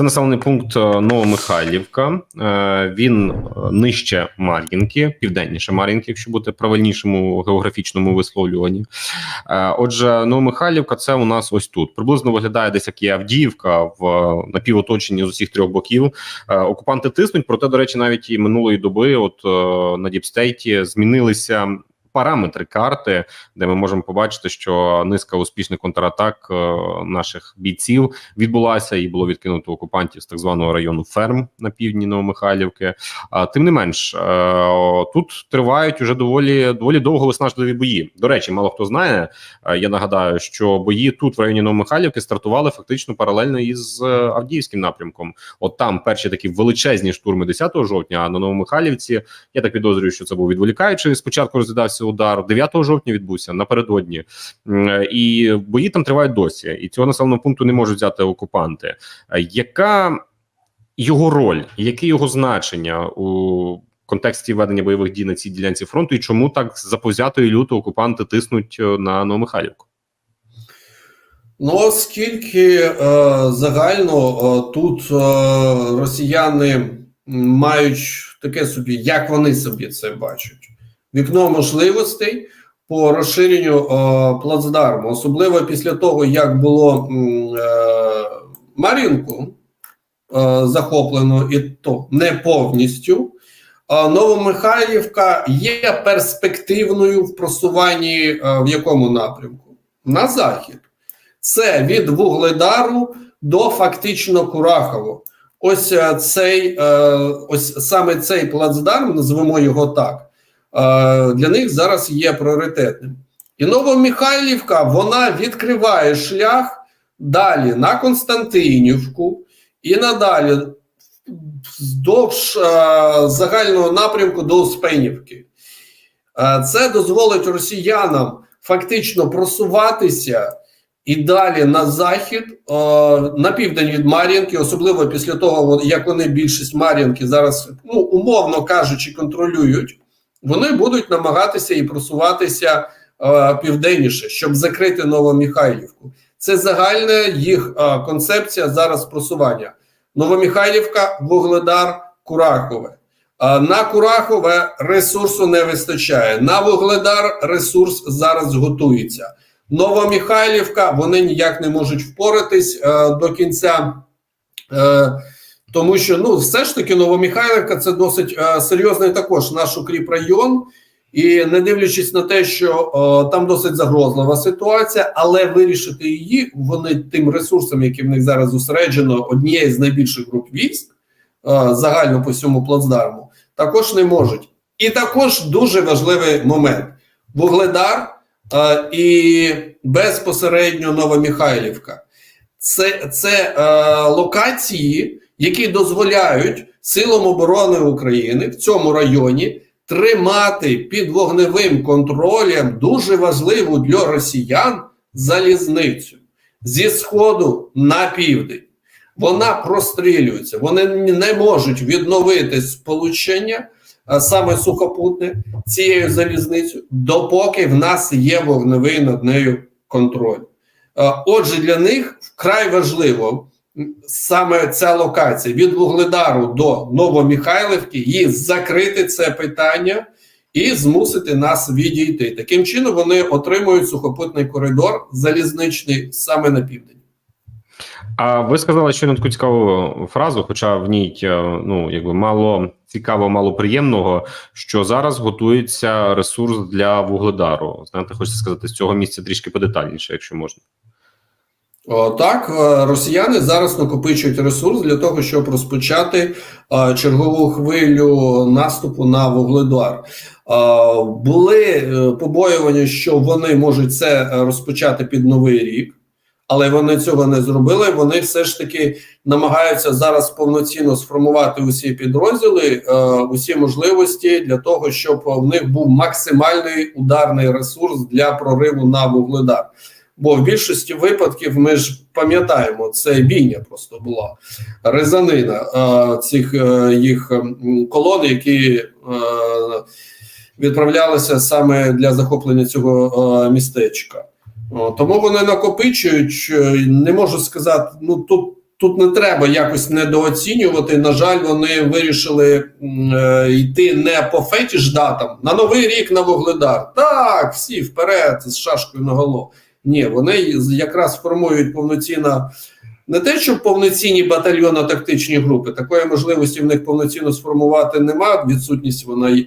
Це населений пункт е, Новомихайлівка. Е, Він е, нижче Мар'їнки, південніше Мар'їнки, якщо бути правильнішому географічному висловлюванні. Отже, Новомихайлівка це у нас ось тут. Приблизно виглядає десь як є Авдіївка в напівоточенні з усіх трьох боків. Окупанти тиснуть, проте, до речі, навіть і минулої доби, от на Діпстейті, змінилися. Параметри карти, де ми можемо побачити, що низка успішних контратак е, наших бійців відбулася і було відкинуто окупантів з так званого району Ферм на півдні Новомихайлівки. Тим не менш, е, тут тривають уже доволі доволі довго виснажливі бої. До речі, мало хто знає. е, Я нагадаю, що бої тут в районі Новомихайлівки стартували фактично паралельно із Авдіївським напрямком. От там перші такі величезні штурми 10 жовтня. А на Новомихайлівці я так підозрюю, що це був відволікаючий. Спочатку розглядався удар 9 жовтня. Відбувся напередодні, і бої там тривають досі. І цього населеного пункту не можуть взяти окупанти. Яка його роль, яке його значення у контексті ведення бойових дій на цій ділянці фронту, і чому так заповзято і люто окупанти тиснуть е, на Новомихайлівку? Ну, оскільки е, загально е, тут е, росіяни мають таке собі, як вони собі це бачать, вікно можливостей по розширенню е, плацдарму, особливо після того, як було е, Мар'їнку е, захоплено, і то не повністю. Новомихайлівка є перспективною в просуванні в якому напрямку? На захід. Це від Вугледару до фактично Курахово. Ось цей, ось саме цей плацдарм, назвемо його так, для них зараз є пріоритетним. І Новомихайлівка вона відкриває шлях далі на Константинівку і надалі вздовж е, загального напрямку до Успенівки. Е, це дозволить росіянам фактично просуватися і далі на захід, е, на південь від Мар'їнки, особливо після того, як вони більшість Мар'їнки зараз, ну умовно кажучи, контролюють, вони будуть намагатися і просуватися е, південніше, щоб закрити Новомихайлівку. Це загальна їх е, концепція зараз просування. Новомихайлівка, Вугледар, Курахове. А На Курахове ресурсу не вистачає. На Вугледар ресурс зараз готується. Новомихайлівка вони ніяк не можуть впоратись е, до кінця, е, тому що ну все ж таки Новомихайлівка це досить е, серйозний також наш укріп район. І не дивлячись на те, що е, там досить загрозлива ситуація, але вирішити її вони тим ресурсом, який в них зараз зосереджено однієї з найбільших груп військ е, загально по всьому плацдарму, також не можуть. І також дуже важливий момент: Вугледар е, і безпосередньо Новомихайлівка. Це, це е, локації, які дозволяють силам оборони України в цьому районі тримати під вогневим контролем дуже важливу для росіян залізницю зі сходу на південь. Вона прострілюється, вони не можуть відновити сполучення саме сухопутне цією залізницею, допоки в нас є вогневий над нею контроль. Е, Отже, для них вкрай важливо саме ця локація від Вугледару до Новомихайлівки і закрити це питання і змусити нас відійти. Таким чином вони отримують сухопутний коридор залізничний саме на південь. А ви сказали щойно таку цікаву фразу, хоча в ній е, ну якби мало цікаво, мало приємного, що зараз готується ресурс для вугледару. Знаєте, хочеться сказати з цього місця трішки подетальніше, якщо можна. Так, е, росіяни зараз накопичують ресурс для того, щоб розпочати е, чергову хвилю наступу на Вугледар. Е, Були побоювання, що вони можуть це розпочати під новий рік, але вони цього не зробили. Вони все ж таки намагаються зараз повноцінно сформувати усі підрозділи, усі можливості для того, щоб в них був максимальний ударний ресурс для прориву на Вугледар. Бо в більшості випадків ми ж пам'ятаємо, це бійня просто була резанина е, цих е, їх колон, які е, відправлялися саме для захоплення цього е, містечка. О, тому вони накопичують. Не можу сказати, ну тут тут не треба якось недооцінювати. На жаль, вони вирішили е, йти не по фетіш датам на новий рік на вугледар. Так, всі вперед з шашкою на голову. Ні, вони якраз формують повноцінно не те, що повноцінні батальйонно-тактичні групи, такої можливості в них повноцінно сформувати нема. Відсутність вона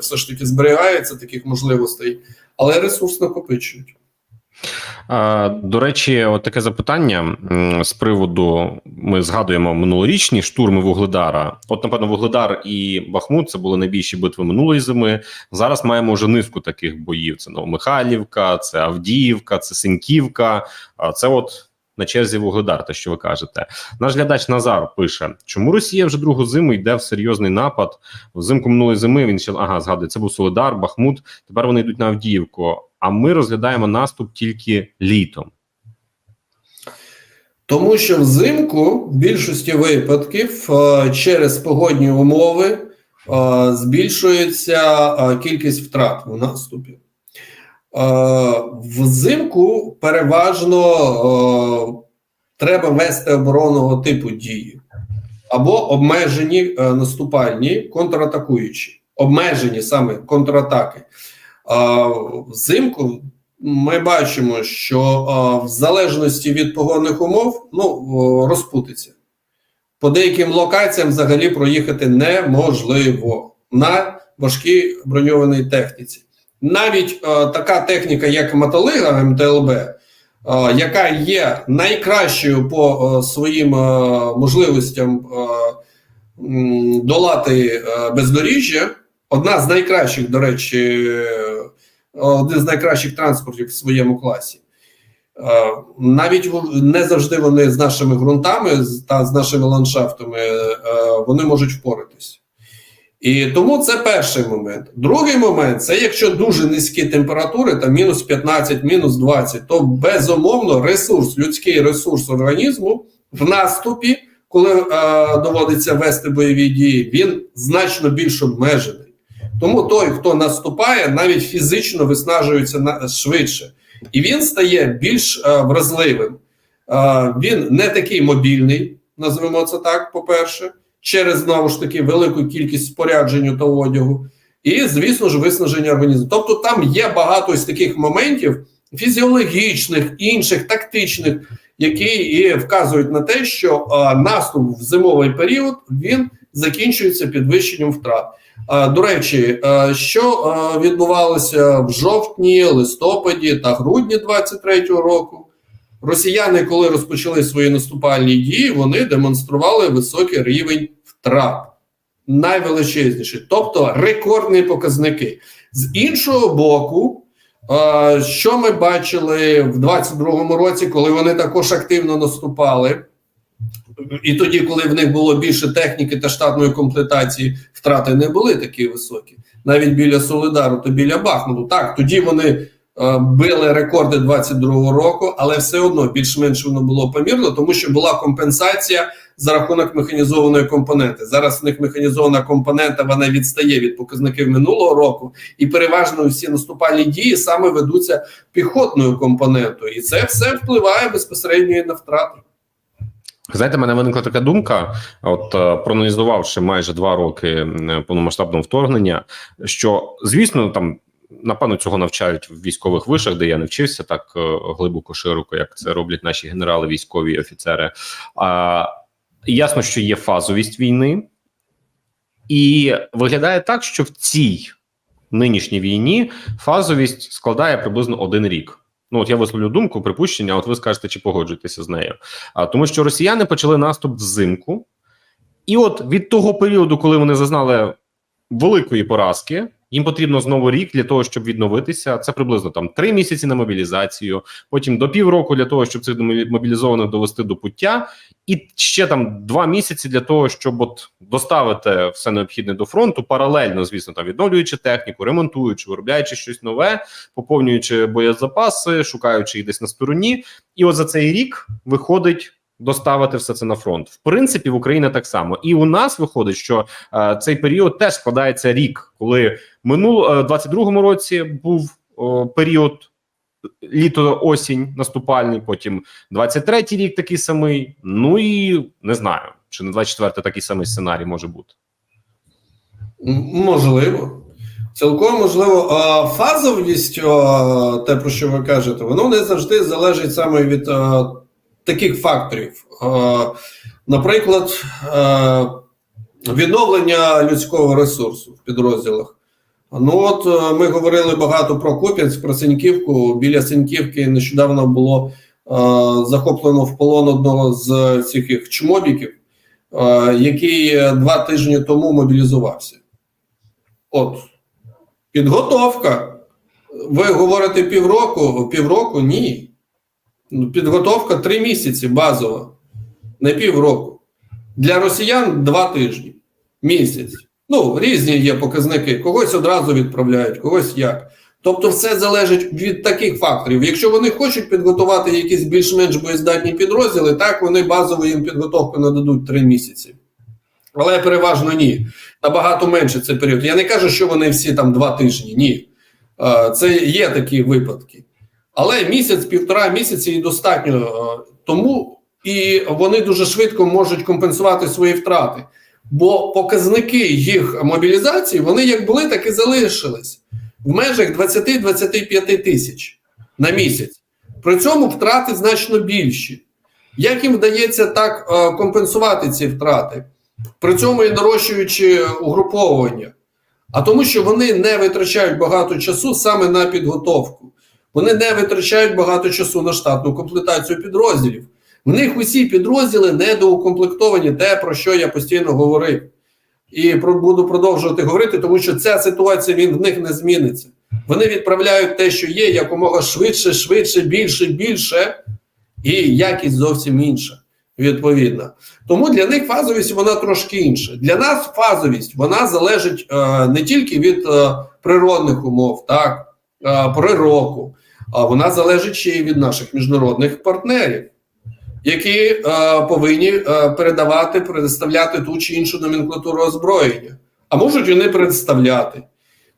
все ж таки зберігається таких можливостей, але ресурс накопичують. До речі, от таке запитання з приводу: ми згадуємо минулорічні штурми Вугледара. От, напевно, Вугледар і Бахмут це були найбільші битви минулої зими. Зараз маємо вже низку таких боїв: це Новомихайлівка, це Авдіївка, це Синьківка. Це от. На черзі Вугледар, те, що ви кажете, наш глядач Назар пише, чому Росія вже другу зиму йде в серйозний напад. Взимку минулої зими він ще ага, згадує, це був Солидар, Бахмут. Тепер вони йдуть на Авдіївку. А ми розглядаємо наступ тільки літом. Тому що взимку в більшості випадків е, через погодні умови е, збільшується е, кількість втрат у наступі. Взимку переважно треба вести оборонного типу дії або обмежені наступальні контратакуючі, обмежені саме контратаки. Взимку ми бачимо, що в залежності від погодних умов ну, розпутиться. По деяким локаціям взагалі проїхати неможливо на важкій броньованій техніці. Навіть така техніка, як Маталига МТЛБ, яка є найкращою по своїм можливостям долати бездоріжжя, одна з найкращих, до речі, е, один з найкращих транспортів в своєму класі. Е, Навіть не завжди вони з нашими ґрунтами та з нашими ландшафтами е, вони можуть впоратись. І тому це перший момент. Другий момент це якщо дуже низькі температури, там мінус 15, мінус 20, то безумовно ресурс, людський ресурс організму в наступі, коли е, доводиться вести бойові дії, він значно більш обмежений. Тому той, хто наступає, навіть фізично виснажується на, швидше, і він стає більш е, вразливим. Е, він не такий мобільний, назвемо це так, по-перше, через знову ж таки велику кількість спорядження та одягу, і, звісно ж, виснаження організму. Тобто, там є багато із таких моментів фізіологічних, інших, тактичних, які і вказують на те, що е, наступ в зимовий період він закінчується підвищенням втрат. Е, До речі, е, що е, відбувалося в жовтні, листопаді та грудні 23-го року, росіяни, коли розпочали свої наступальні дії, вони демонстрували високий рівень втрат, найвеличезніший, тобто рекордні показники. З іншого боку, що ми бачили в 22-му році, коли вони також активно наступали. І тоді, коли в них було більше техніки та штатної комплектації, втрати не були такі високі. Навіть біля Солидару та біля Бахмуту. Так, тоді вони е, били рекорди 22-го року, але все одно більш-менш воно було помірно, тому що була компенсація за рахунок механізованої компоненти. Зараз в них механізована компонента вона відстає від показників минулого року, і переважно всі наступальні дії саме ведуться піхотною компонентою, і це все впливає безпосередньо на втрати. Знаєте, в мене виникла така думка, от е, проаналізувавши майже два роки повномасштабного вторгнення, що звісно, там напевно цього навчають в військових вишах, де я не вчився так е, глибоко широко, як це роблять наші генерали, військові офіцери. А ясно, що є фазовість війни, і виглядає так, що в цій нинішній війні фазовість складає приблизно один рік. Ну, от я висловлю думку, припущення, от ви скажете, чи погоджуєтеся з нею. А, тому що росіяни почали наступ взимку, і от від того періоду, коли вони зазнали великої поразки, їм потрібно знову рік для того, щоб відновитися. Це приблизно там три місяці на мобілізацію, потім до півроку для того, щоб цих мобілізованих довести до пуття, і ще там два місяці для того, щоб от доставити все необхідне до фронту, паралельно, звісно, там відновлюючи техніку, ремонтуючи, виробляючи щось нове, поповнюючи боєзапаси, шукаючи їх десь на стороні. І от за цей рік виходить. Доставити все це на фронт, в принципі, в Україні так само, і у нас виходить, що е, цей період теж складається рік, коли минул е, 22-му році був о, період літо, осінь наступальний, потім 23-й рік такий самий. Ну і не знаю, чи на 24-й такий самий сценарій може бути. Можливо. Цілком можливо. Фазовість, те, про що ви кажете, воно не завжди залежить саме від а, таких факторів. Наприклад, відновлення людського ресурсу в підрозділах. Ну от е, ми говорили багато про Куп'янськ, про Синьківку. Біля Синьківки нещодавно було е, захоплено в полон одного з цих чмобіків, е, який е, два тижні тому мобілізувався. От підготовка. Ви говорите півроку, півроку ні. Ну, Підготовка три місяці базова, не півроку. Для росіян два тижні, місяць. Ну, різні є показники. Когось одразу відправляють, когось як. Тобто, все залежить від таких факторів. Якщо вони хочуть підготувати якісь більш-менш боєздатні підрозділи, так вони базову їм підготовку нададуть три місяці. Але переважно ні. Набагато менше цей період. Я не кажу, що вони всі там два тижні. Ні. Це є такі випадки. Але місяць, півтора місяці і достатньо е, тому, і вони дуже швидко можуть компенсувати свої втрати. Бо показники їх мобілізації вони як були, так і залишились в межах 20-25 тисяч на місяць. При цьому втрати значно більші. Як їм вдається так е, компенсувати ці втрати? При цьому і нарощуючи угруповування. А тому, що вони не витрачають багато часу саме на підготовку. Вони не витрачають багато часу на штатну комплектацію підрозділів. В них усі підрозділи недоукомплектовані, те, про що я постійно говорив. І про, буду продовжувати говорити, тому що ця ситуація він в них не зміниться. Вони відправляють те, що є, якомога швидше, швидше, більше, більше, і якість зовсім інша. Відповідно. Тому для них фазовість вона трошки інша. Для нас фазовість вона залежить е, не тільки від е, природних умов, так, е, пори року, а вона залежить ще й від наших міжнародних партнерів, які е, повинні е, передавати, предоставляти ту чи іншу номенклатуру озброєння, а можуть вони представляти.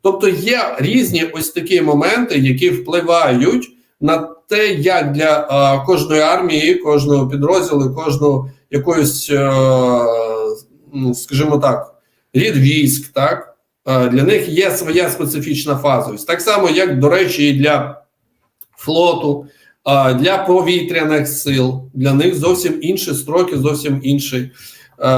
Тобто є різні ось такі моменти, які впливають на те, як для е, кожної армії, кожного підрозділу, кожного якоїсь, е, ну, скажімо так, рід військ, так е, для них є своя специфічна фазовість. Так само, як, до речі, і для флоту, е, для повітряних сил, для них зовсім інші строки, зовсім інші. е,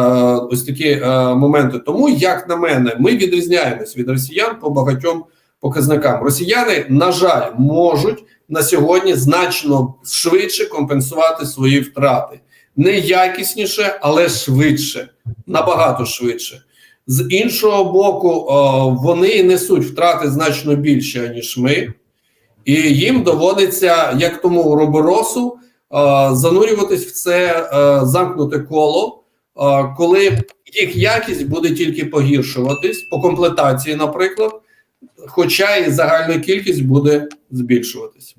Ось такі е, моменти. Тому, як на мене, ми відрізняємось від росіян по багатьом показникам. Росіяни, на жаль, можуть на сьогодні значно швидше компенсувати свої втрати. Не якісніше, але швидше, набагато швидше. З іншого боку, вони несуть втрати значно більше, ніж ми, і їм доводиться, як тому роборосу, занурюватись в це о, замкнуте коло, коли їх якість буде тільки погіршуватись по комплектації, наприклад, хоча і загальна кількість буде збільшуватись.